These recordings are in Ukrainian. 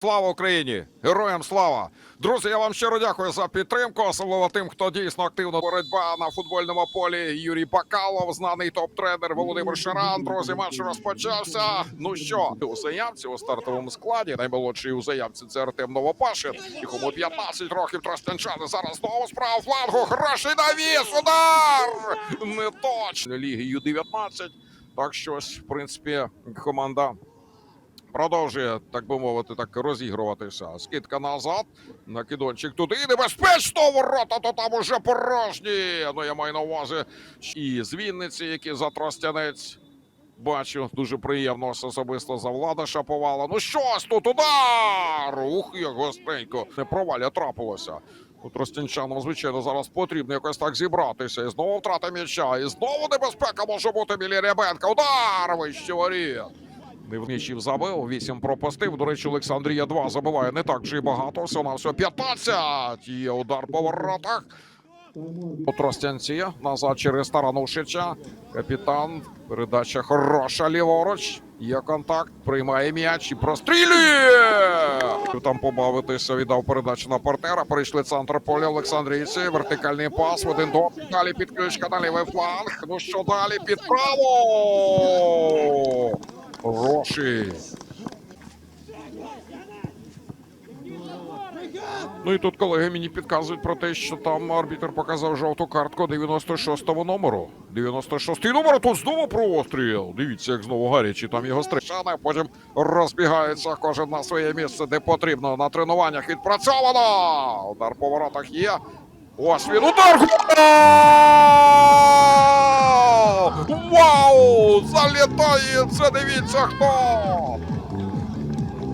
Слава Україні! Героям слава! Друзі, я вам щиро дякую за підтримку, особливо тим, хто дійсно активно боротьба на футбольному полі. Юрій Бакалов, знаний топ-тренер Володимир Шаран. Друзі, матч розпочався. Ну що, у заявці у стартовому складі наймолодший у заявці це Артем Новопашин. Якому 15 років Тростянчани. Зараз знову справа флангу. Хороший навіс! Удар! Не точно. Ліги Ю-19. Так що, в принципі, команда продовжує, так би мовити, так розігруватися. Скидка назад. Накидончик туди. Небезпечно ворота, то там уже порожні. Ну, я маю на увазі. І з Вінниці, які за Тростянець. Бачу, дуже приємно особисто за влада шаповала. Ну щось тут удар! Ух, як гостренько. Не проваля трапилося. У Тростянчанам, звичайно, зараз потрібно якось так зібратися. І знову втрата м'яча. І знову небезпека може бути біля Рябенка. Удар вище воріт. М'ячів забив, 8 пропустив. До речі, Олександрія 2 забиває не так вже й багато. Все на все 15. Є удар по воротах. У Тростянці назад через Таранушича. Капітан. Передача хороша ліворуч. Є контакт. Приймає м'яч і прострілює. Там побавитися віддав передачу на партнера. Перейшли центр поля Олександрійці. Вертикальний пас. В один до. Далі підключка на лівий фланг. Ну що далі під право. Хороший. Ну і тут колеги мені підказують про те, що там арбітр показав жовту картку 96-го номеру. 96-й номер, тут знову простріл. Дивіться, як знову гарячі там його стрічани, потім розбігаються кожен на своє місце, де потрібно. На тренуваннях відпрацьовано. Удар по воротах є. Ось він удар! Вау! Залітає! Це дивіться хто!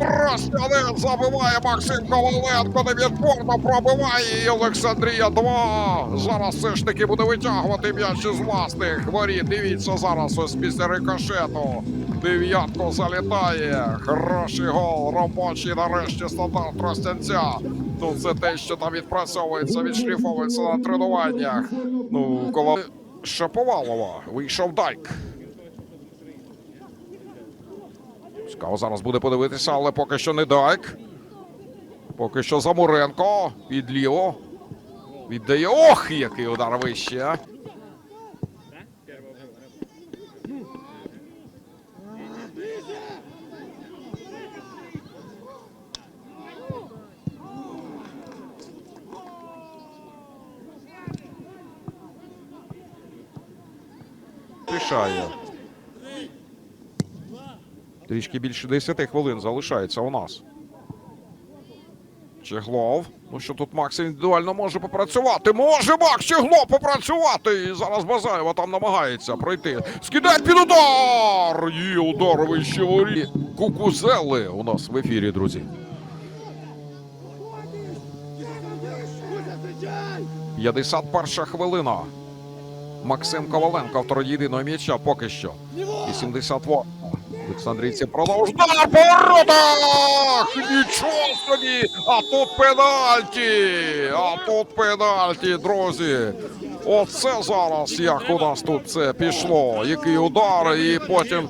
Тростянець забиває Максим Коваленко, невідпорно пробиває і Олександрія 2. Зараз все ж таки буде витягувати м'яч із власних воріт. Дивіться зараз ось після рикошету. Дев'ятко залітає. Хороший гол. Робочий нарешті стандарт Тростянця. Ну це те, що там відпрацьовується, відшліфовується на тренуваннях. Ну, коло Шаповалова вийшов дайк. Цікаво зараз буде подивитися, але поки що не дайк. Поки що Замуренко підліво. Віддає. Ох, який удар вище. А. Трішки більше 10 хвилин залишається у нас. Чеглов. Ну що тут Макс індивідуально може попрацювати? Може Макс Чеглов попрацювати! І зараз Базаєва там намагається пройти. Скидає під удар! Є удар вище ворі. Кукузели у нас в ефірі, друзі. 51 хвилина. Максим Коваленко, автор єдиного м'яча поки що. 82. Олександрійці продовжують. Удар воротах! Нічого собі! А тут пенальті! А тут пенальті, друзі! Оце зараз як у нас тут це пішло. Який удар, і потім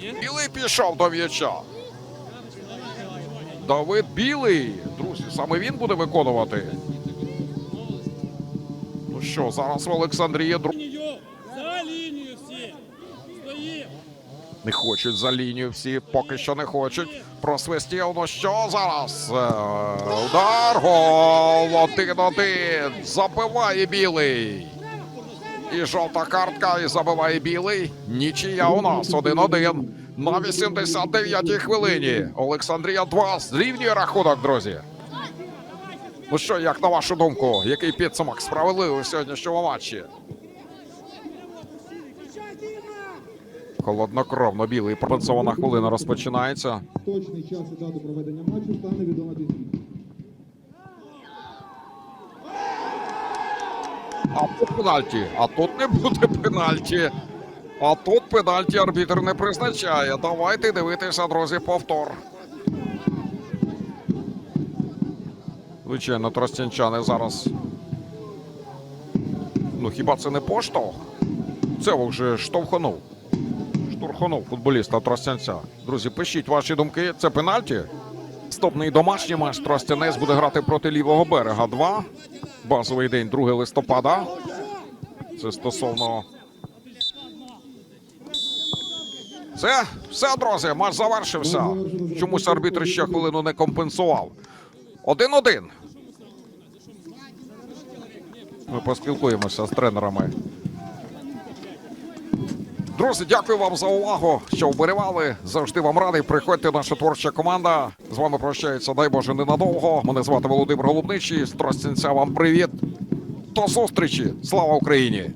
білий пішов до м'яча. Давид Білий. Друзі, саме він буде виконувати. Ну що, зараз в Олександрії друг. за лінію всі. Стоїмо. Не хочуть за лінію всі, поки що не хочуть. Просвистів, ну що зараз? Е, Удар, гол, один-один. Забиває білий. І жовта картка, і забиває білий. Нічия у нас один-один. На 89-й хвилині. Олександрія 2 зрівнює рахунок, друзі. Ну що, як на вашу думку, який підсумок справедливий у сьогоднішньому матчі? Холоднокровно білий пропенсована хвилина розпочинається. Точний час і дату проведення матчу стане відомо пізніше. А тут пенальті. А тут не буде пенальті. А тут пенальті арбітр не призначає. Давайте дивитися, друзі, повтор. Звичайно, тростянчани зараз. Ну хіба це не поштовх? Це вже штовханув. Штурханув футболіста Тростянця. Друзі, пишіть ваші думки. Це пенальті? Наступний домашній матч Тростянець буде грати проти лівого берега. 2. Базовий день 2 листопада. Це стосовно. Все, все, друзі, матч завершився. Чомусь арбітр ще хвилину не компенсував. 1-1. Ми поспілкуємося з тренерами. Друзі, дякую вам за увагу, що вболівали. Завжди вам радий. Приходьте, наша творча команда. З вами прощається, дай Боже, ненадовго. Мене звати Володимир Голубничий. З Тростянця вам привіт. До зустрічі. Слава Україні!